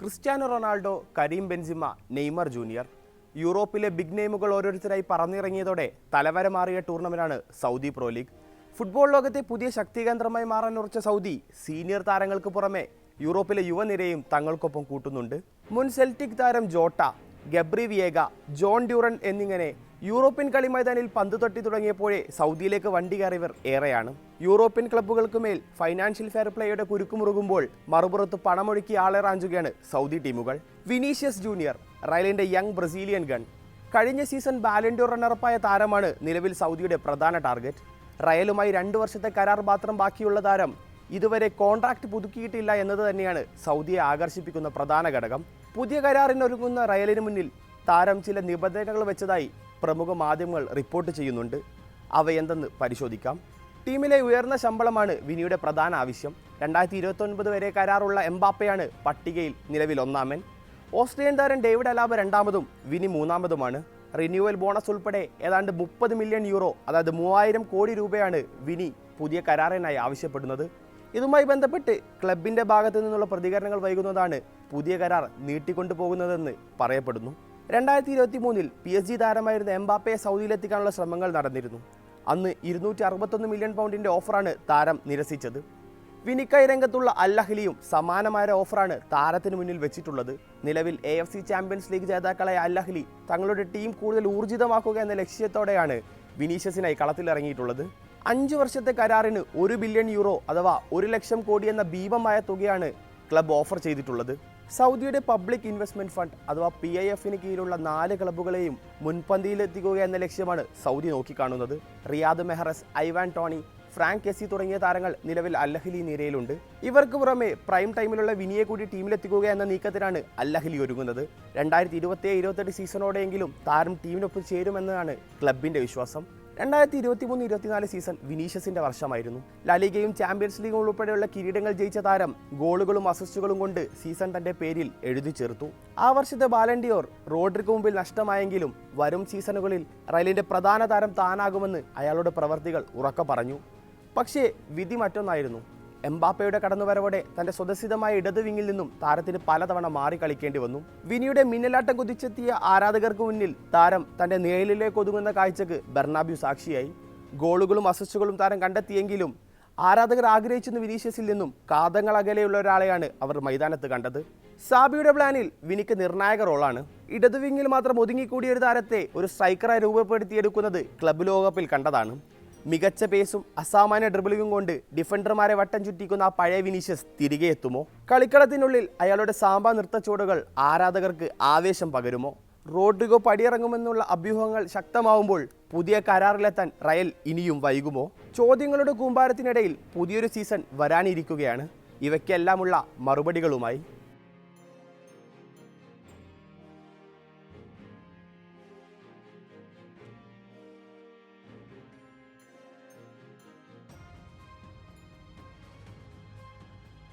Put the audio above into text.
Cristiano Ronaldo Karim Benzema Neymar Junior. യൂറോപ്പിലെ big നെയിമുകൾ ഓരോരുത്തരായി പറന്നിറങ്ങിയതോടെ തലവര മാറിയ ടൂർണമെന്റാണ് സൗദി പ്രോ ലീഗ് ഫുട്ബോൾ ലോകത്തെ പുതിയ ശക്തികേന്ദ്രമായി മാറാൻ ഉറച്ച സൗദി സീനിയർ താരങ്ങൾക്ക് പുറമെ യൂറോപ്പിലെ യുവനിരയും തങ്ങൾക്കൊപ്പം കൂട്ടുന്നുണ്ട്. മുൻ സെൽറ്റിക് താരം Jota Gabri Veiga John Duran എന്നിങ്ങനെ യൂറോപ്യൻ കളി മൈതാനിൽ പന്ത് തട്ടി തുടങ്ങിയപ്പോഴേ സൗദിയിലേക്ക് വണ്ടി കയറിയവർ ഏറെയാണ്. യൂറോപ്യൻ ക്ലബ്ബുകൾക്ക് മേൽ ഫൈനാൻഷ്യൽ ഫെയർ പ്ലേയുടെ കുരുക്കുമുറുകുമ്പോൾ മറുപുറത്ത് പണമൊഴുക്കി ആളെറാഞ്ചുകയാണ് സൗദി ടീമുകൾ. വിനീഷ്യസ് ജൂനിയർ റയലിന്റെ യങ് ബ്രസീലിയൻ ഗൺ. കഴിഞ്ഞ സീസൺ ബാലൻഡോർ റണ്ണറപ്പായ താരമാണ് നിലവിൽ സൗദിയുടെ പ്രധാന ടാർഗറ്റ് റയലുമായി രണ്ടു വർഷത്തെ കരാർ മാത്രം ബാക്കിയുള്ള താരം ഇതുവരെ കോൺട്രാക്ട് പുതുക്കിയിട്ടില്ല എന്നത് തന്നെയാണ് സൗദിയെ ആകർഷിപ്പിക്കുന്ന പ്രധാന ഘടകം. പുതിയ കരാറിനൊരുങ്ങുന്ന റയലിന് മുന്നിൽ താരം ചില നിബന്ധനകൾ വെച്ചതായി പ്രമുഖ മാധ്യമങ്ങൾ റിപ്പോർട്ട് ചെയ്യുന്നുണ്ട്. അവയെന്തെന്ന് പരിശോധിക്കാം. ടീമിലെ ഉയർന്ന ശമ്പളമാണ് വിനിയുടെ പ്രധാന ആവശ്യം. രണ്ടായിരത്തി ഇരുപത്തൊൻപത് വരെ കരാറുള്ള എംബാപ്പയാണ് പട്ടികയിൽ നിലവിൽ ഒന്നാമൻ. ഓസ്ട്രേലിയൻ താരം ഡേവിഡ് അലാബ് രണ്ടാമതും വിനി മൂന്നാമതുമാണ്. റിന്യൂവൽ ബോണസ് ഉൾപ്പെടെ ഏതാണ്ട് മുപ്പത് മില്യൺ യൂറോ അതായത് മൂവായിരം കോടി രൂപയാണ് വിനി പുതിയ കരാറിനായി ആവശ്യപ്പെടുന്നത്. ഇതുമായി ബന്ധപ്പെട്ട് ക്ലബിന്റെ ഭാഗത്തു നിന്നുള്ള പ്രതികരണങ്ങൾ വൈകുന്നതാണ് പുതിയ കരാർ നീട്ടിക്കൊണ്ടു പോകുന്നതെന്ന് പറയപ്പെടുന്നു. രണ്ടായിരത്തി ഇരുപത്തി മൂന്നിൽ പി എസ് ജി താരമായിരുന്ന എംബാപ്പയെ സൗദിയിലെത്തിക്കാനുള്ള ശ്രമങ്ങൾ നടന്നിരുന്നു. അന്ന് ഇരുന്നൂറ്റി അറുപത്തൊന്ന് മില്യൺ പൗണ്ടിന്റെ ഓഫറാണ് താരം നിരസിച്ചത്. വിനിക്കായി രംഗത്തുള്ള അല്ലഹലിയും സമാനമായ ഓഫറാണ് താരത്തിന് മുന്നിൽ വെച്ചിട്ടുള്ളത്. നിലവിൽ A F C champions league ജേതാക്കളായ അല്ലഹലി തങ്ങളുടെ ടീം കൂടുതൽ ഊർജിതമാക്കുക എന്ന ലക്ഷ്യത്തോടെയാണ് വിനീഷ്യസിനായി കളത്തിലിറങ്ങിയിട്ടുള്ളത് അഞ്ചു വർഷത്തെ കരാറിന് ഒരു ബില്യൺ യൂറോ അഥവാ ഒരു ലക്ഷം കോടി എന്ന ഭീമമായ തുകയാണ് ക്ലബ് ഓഫർ ചെയ്തിട്ടുള്ളത്. സൗദിയുടെ പബ്ലിക് ഇൻവെസ്റ്റ്മെന്റ് ഫണ്ട് അഥവാ പി ഐ എഫിന് കീഴിലുള്ള നാല് ക്ലബ്ബുകളെയും മുൻപന്തിയിലെത്തിക്കുക എന്ന ലക്ഷ്യമാണ് സൗദി നോക്കിക്കാണുന്നത്. Riyad Mahrez Ivan Toney Franck Kessie തുടങ്ങിയ താരങ്ങൾ നിലവിൽ അല്ലഹലി നിരയിലുണ്ട്. ഇവർക്ക് പുറമെ പ്രൈം ടൈമിലുള്ള വിനിയെ കൂടി ടീമിലെത്തിക്കുക എന്ന നീക്കത്തിനാണ് അല്ലഹലി ഒരുങ്ങുന്നത്. രണ്ടായിരത്തി ഇരുപത്തി ഇരുപത്തെട്ട് സീസണോടെയെങ്കിലും താരം ടീമിനൊപ്പം ചേരുമെന്നതാണ് ക്ലബിന്റെ വിശ്വാസം. രണ്ടായിരത്തി ഇരുപത്തി മൂന്ന് ഇരുപത്തിനാല് സീസൺ വിനീഷ്യസിന്റെ വർഷമായിരുന്നു. ലാലിഗയും ചാമ്പ്യൻസ് ലീഗും ഉൾപ്പെടെയുള്ള കിരീടങ്ങൾ ജയിച്ച താരം ഗോളുകളും അസിസ്റ്റുകളും കൊണ്ട് സീസൺ തന്റെ പേരിൽ എഴുതി ചേർത്തു. ആ വർഷത്തെ ബാലൻഡിയോർ റോഡ്രിക്ക് മുമ്പിൽ നഷ്ടമായെങ്കിലും വരും സീസണുകളിൽ റയലിന്റെ പ്രധാന താരം താനാകുമെന്ന് അയാളുടെ പ്രവർത്തികൾ ഉറക്ക പറഞ്ഞു. പക്ഷേ വിധി മറ്റൊന്നായിരുന്നു. എംബാപ്പയുടെ കടന്നുവരവോടെ തന്റെ സ്വതസിദ്ധമായ ഇടത് വിങ്ങിൽ നിന്നും താരത്തിന് പലതവണ മാറി കളിക്കേണ്ടി വന്നു. വിനിയുടെ മിന്നലാട്ടം കുതിച്ചെത്തിയ ആരാധകർക്ക് മുന്നിൽ താരം തന്റെ നിഴലിലേക്ക് ഒതുങ്ങുന്ന കാഴ്ചക്ക് ബെർണാബ്യു സാക്ഷിയായി. ഗോളുകളും അസിസ്റ്റുകളും താരം കണ്ടെത്തിയെങ്കിലും ആരാധകർ ആഗ്രഹിച്ചെന്ന് വിനീഷ്യസിൽ നിന്നും കാതങ്ങൾ അകലെയുള്ള ഒരാളെയാണ് അവർ മൈതാനത്ത് കണ്ടത്. സാബിയുടെ പ്ലാനിൽ വിനിക്ക് നിർണായക റോളാണ്. ഇടതുവിങ്ങിൽ മാത്രം ഒതുങ്ങിക്കൂടിയ ഒരു താരത്തെ ഒരു സ്ട്രൈക്കറായി രൂപപ്പെടുത്തിയെടുക്കുന്നത് ക്ലബ് ലോകകപ്പിൽ കണ്ടതാണ്. മികച്ച പേസും അസാമാന്യ ഡ്രിബിളിങ്ങും കൊണ്ട് ഡിഫൻഡർമാരെ വട്ടം ചുറ്റിക്കുന്ന ആ പഴയ വിനീഷ്യസ് തിരികെ എത്തുമോ? കളിക്കളത്തിനുള്ളിൽ അയാളുടെ സാമ്പാ നൃത്തച്ചുവടുകൾ ആരാധകർക്ക് ആവേശം പകരുമോ? റോഡ്രിഗോ പടിയിറങ്ങുമെന്നുള്ള അഭ്യൂഹങ്ങൾ ശക്തമാവുമ്പോൾ പുതിയ കരാറിലെത്താൻ റയൽ ഇനിയും വൈകുമോ? ചോദ്യങ്ങളുടെ കൂമ്പാരത്തിനിടയിൽ പുതിയൊരു സീസൺ വരാനിരിക്കുകയാണ്. ഇവയ്ക്കെല്ലാമുള്ള മറുപടികളുമായി